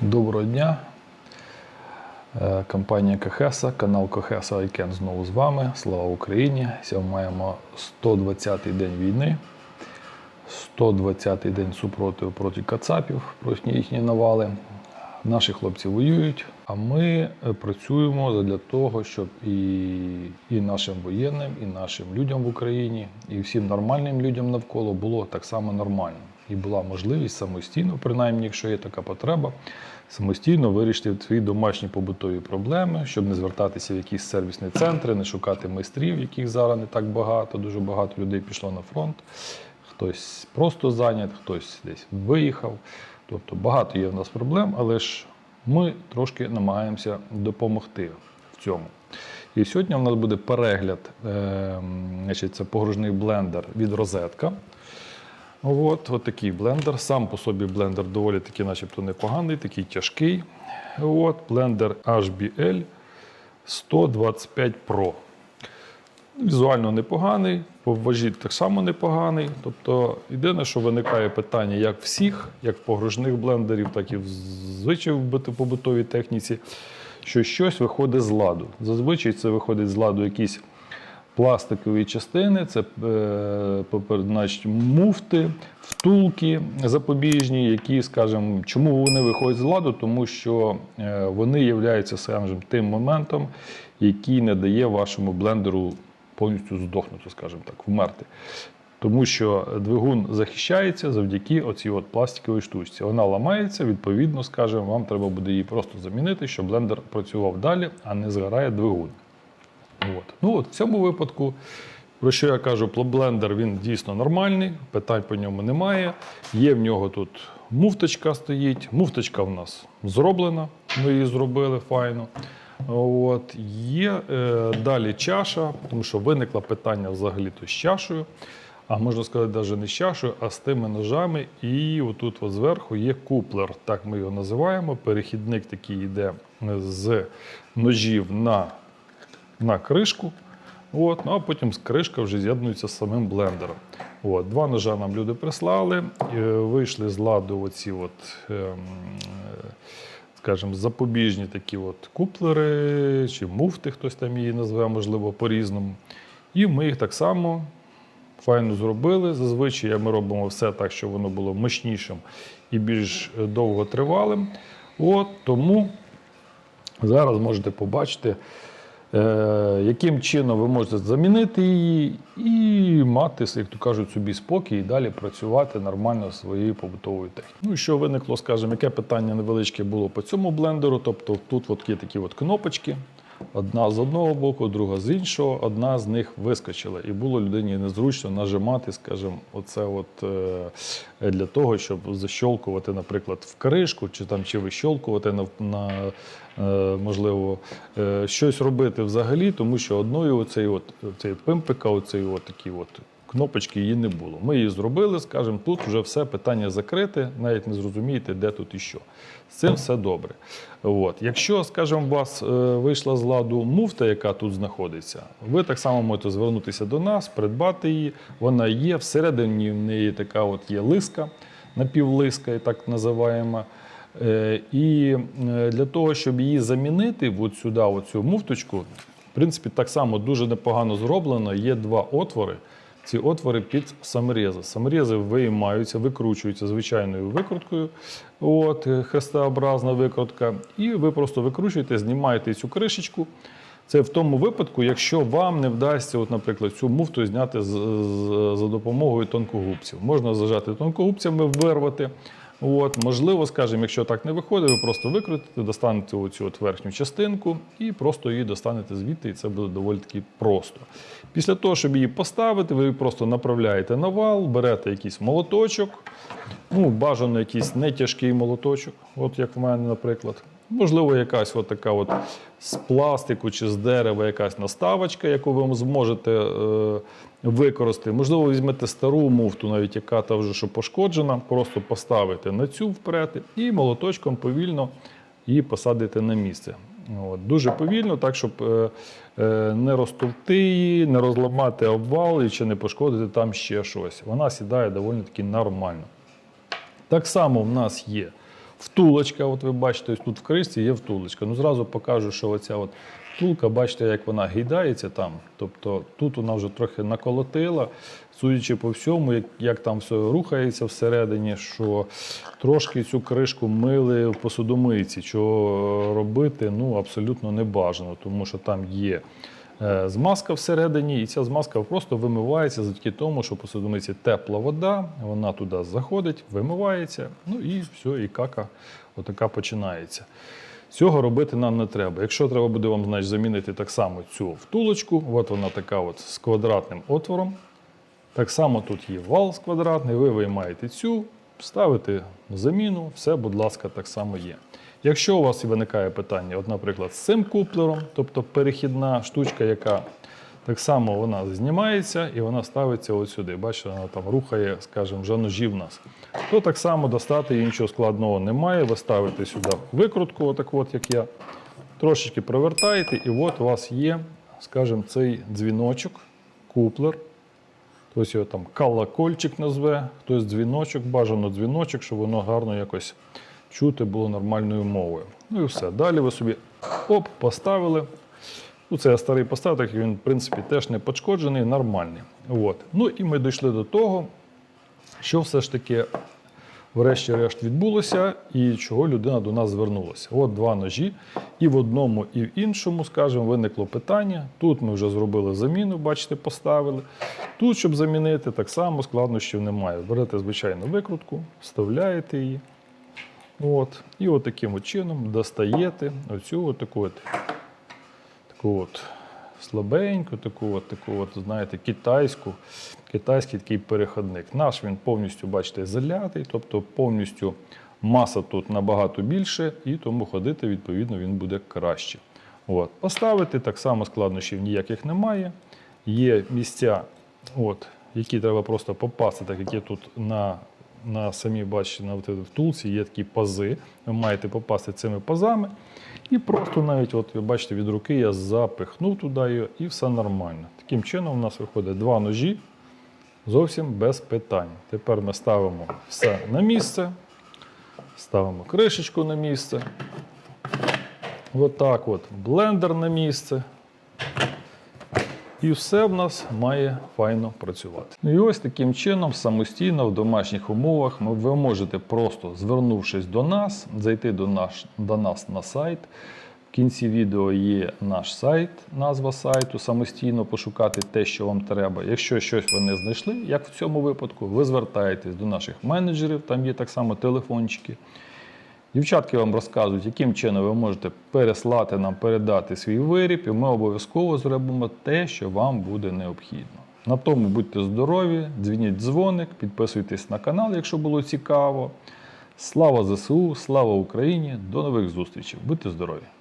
Доброго дня. Е, Компанія Кахеса, канал Кахеса Айкен знову з вами. Слава Україні! Сьогодні маємо 120-й день війни, 120-й день супротиву проти Кацапів, проти їхні навали. Наші хлопці воюють, а ми е, працюємо для того, щоб і, і нашим воєнним, і нашим людям в Україні, і всім нормальним людям навколо було так само нормально. І була можливість самостійно, принаймні, якщо є така потреба, самостійно вирішити свої домашні побутові проблеми, щоб не звертатися в якісь сервісні центри, не шукати майстрів, яких зараз не так багато. Дуже багато людей пішло на фронт. Хтось просто зайнят, хтось десь виїхав. Тобто багато є в нас проблем, але ж ми трошки намагаємося допомогти в цьому. І сьогодні у нас буде перегляд, е, значить, це погружний блендер від розетка. От, от такий блендер. Сам по собі блендер доволі таки, начебто, непоганий, такий тяжкий. От, блендер HBL 125 Pro. Візуально непоганий, по вазі так само непоганий. Тобто, єдине, що виникає питання як всіх, як погружних блендерів, так і в звичай в побутовій техніці, що щось виходить з ладу. Зазвичай це виходить з ладу якісь пластикові частини, це е, значить, муфти, втулки запобіжні, які, скажімо, чому вони виходять з ладу? Тому що е, вони являються, скажімо, тим моментом, який не дає вашому блендеру повністю здохнути, скажімо так, вмерти. Тому що двигун захищається завдяки оцій от пластиковій штучці. Вона ламається, відповідно, скажімо, вам треба буде її просто замінити, щоб блендер працював далі, а не згорає двигун. От. Ну, от в цьому випадку, про що я кажу, блендер він дійсно нормальний, питань по ньому немає. Є в нього тут муфточка стоїть. Муфточка в нас зроблена, ми її зробили файно. От. Є е, далі чаша, тому що виникло питання взагалі-то з чашею. А можна сказати, навіть не з чашею, а з тими ножами. І отут от зверху є куплер, так ми його називаємо. Перехідник такий йде з ножів на на кришку. От, ну, а потім кришка вже з'єднується з самим блендером. От, два ножа нам люди прислали, е, вийшли з ладу оці от, ем, скажімо, запобіжні такі от куплери чи муфти, хтось там її назве, можливо, по-різному. І ми їх так само файно зробили. Зазвичай ми робимо все так, щоб воно було мощнішим і більш довготривалим. От, тому зараз можете побачити. Е, яким чином ви можете замінити її і мати, як то кажуть, собі спокій і далі працювати нормально своєю побутовою технікою. Ну що виникло, скажімо, яке питання невеличке було по цьому блендеру. Тобто тут от є такі от кнопочки. Одна з одного боку, друга з іншого, одна з них вискочила, і було людині незручно нажимати, скажімо, оце от е, для того, щоб защолкувати, наприклад, в кришку, чи там чи вищолкувати на, на е, можливо е, щось робити взагалі, тому що одною оцей от цей пимпика, оцей от такий от. Кнопочки її не було. Ми її зробили, скажімо, тут вже все питання закрите, навіть не зрозумієте, де тут і що. З цим все добре. От. Якщо, скажімо, у вас е, вийшла з ладу муфта, яка тут знаходиться, ви так само можете звернутися до нас, придбати її. Вона є, всередині в неї така от є лиска, напівлиска, і так називаємо. Е, І е, для того, щоб її замінити от сюди, оцю муфточку, в принципі, так само дуже непогано зроблено. Є два отвори. Ці отвори під саморези. Саморези виймаються, викручуються звичайною викруткою, от, е, хрестообразна викрутка. І ви просто викручуєте, знімаєте цю кришечку. Це в тому випадку, якщо вам не вдасться, от, наприклад, цю муфту зняти з, з- за допомогою тонкогубців. Можна зажати тонкогубцями, вирвати. От, можливо, скажімо, якщо так не виходить, ви просто викрутите, достанете оцю от верхню частинку і просто її достанете звідти, і це буде доволі таки просто. Після того, щоб її поставити, ви просто направляєте на вал, берете якийсь молоточок, ну, бажано якийсь нетяжкий молоточок, от як в мене, наприклад. Можливо, якась от така от з пластику чи з дерева якась наставочка, яку ви зможете е, використати. Можливо, візьмете стару муфту, навіть яка та вже що пошкоджена, просто поставите на цю вперед і молоточком повільно її посадите на місце. От, дуже повільно, так, щоб е, е, не розтовти її, не розламати обвал і чи не пошкодити там ще щось. Вона сідає доволі таки нормально. Так само в нас є Втулочка, от ви бачите, ось тут в кришці є втулочка. Ну зразу покажу, що оця от втулка, бачите, як вона гійдається там. Тобто тут вона вже трохи наколотила, судячи по всьому, як, як там все рухається всередині, що трошки цю кришку мили в посудомийці, що робити ну, абсолютно не бажано, тому що там є. е, Змазка всередині, і ця змазка просто вимивається завдяки тому, що по судомиці тепла вода, вона туди заходить, вимивається, ну і все, і кака отака починається. Цього робити нам не треба. Якщо треба буде вам значить, замінити так само цю втулочку, от вона така от з квадратним отвором. Так само тут є вал з квадратний, ви виймаєте цю, ставите заміну, все, будь ласка, так само є. Якщо у вас виникає питання, от, наприклад, з цим куплером, тобто перехідна штучка, яка так само вона знімається і вона ставиться сюди. Бачите, вона там рухає, скажімо, вже ножі в нас. То так само достати її нічого складного немає. Ви ставите сюди викрутку, отак от, як я, трошечки провертаєте, і от у вас є, скажімо, цей дзвіночок, куплер. Хтось його там колокольчик назве, хтось дзвіночок, бажано дзвіночок, щоб воно гарно якось чути було нормальною мовою. Ну і все. Далі ви собі оп, поставили. Ну, це старий як він, в принципі, теж не пошкоджений, нормальний. От. Ну і ми дійшли до того, що все ж таки, врешті-решт, відбулося і чого людина до нас звернулася. От два ножі, і в одному, і в іншому, скажімо, виникло питання. Тут ми вже зробили заміну, бачите, поставили. Тут, щоб замінити, так само складнощів немає. Берете звичайну викрутку, вставляєте її. От, і от таким от чином достаєте оцю от таку от, таку от слабеньку, таку от, таку от, знаєте, китайську, китайський такий переходник. Наш він повністю, бачите, залятий, тобто повністю маса тут набагато більше, і тому ходити, відповідно, він буде краще. От. Поставити так само складнощів ніяких немає. Є місця, от, які треба просто попасти, так як є тут на, на самій бачите, на от втулці є такі пази. Ви маєте попасти цими пазами. І просто навіть, от ви бачите, від руки я запихнув туди його, і все нормально. Таким чином у нас виходить два ножі зовсім без питань. Тепер ми ставимо все на місце, ставимо кришечку на місце. Отак от, блендер на місце. І все в нас має файно працювати. Ну і ось таким чином, самостійно в домашніх умовах, ви можете просто звернувшись до нас, зайти до, наш, до нас на сайт. В кінці відео є наш сайт, назва сайту, самостійно пошукати те, що вам треба. Якщо щось ви не знайшли, як в цьому випадку, ви звертаєтесь до наших менеджерів, там є так само телефончики. Дівчатки вам розказують, яким чином ви можете переслати нам, передати свій виріб, і ми обов'язково зробимо те, що вам буде необхідно. На тому будьте здорові, дзвініть дзвоник, підписуйтесь на канал, якщо було цікаво. Слава ЗСУ, слава Україні! До нових зустрічей! Будьте здорові!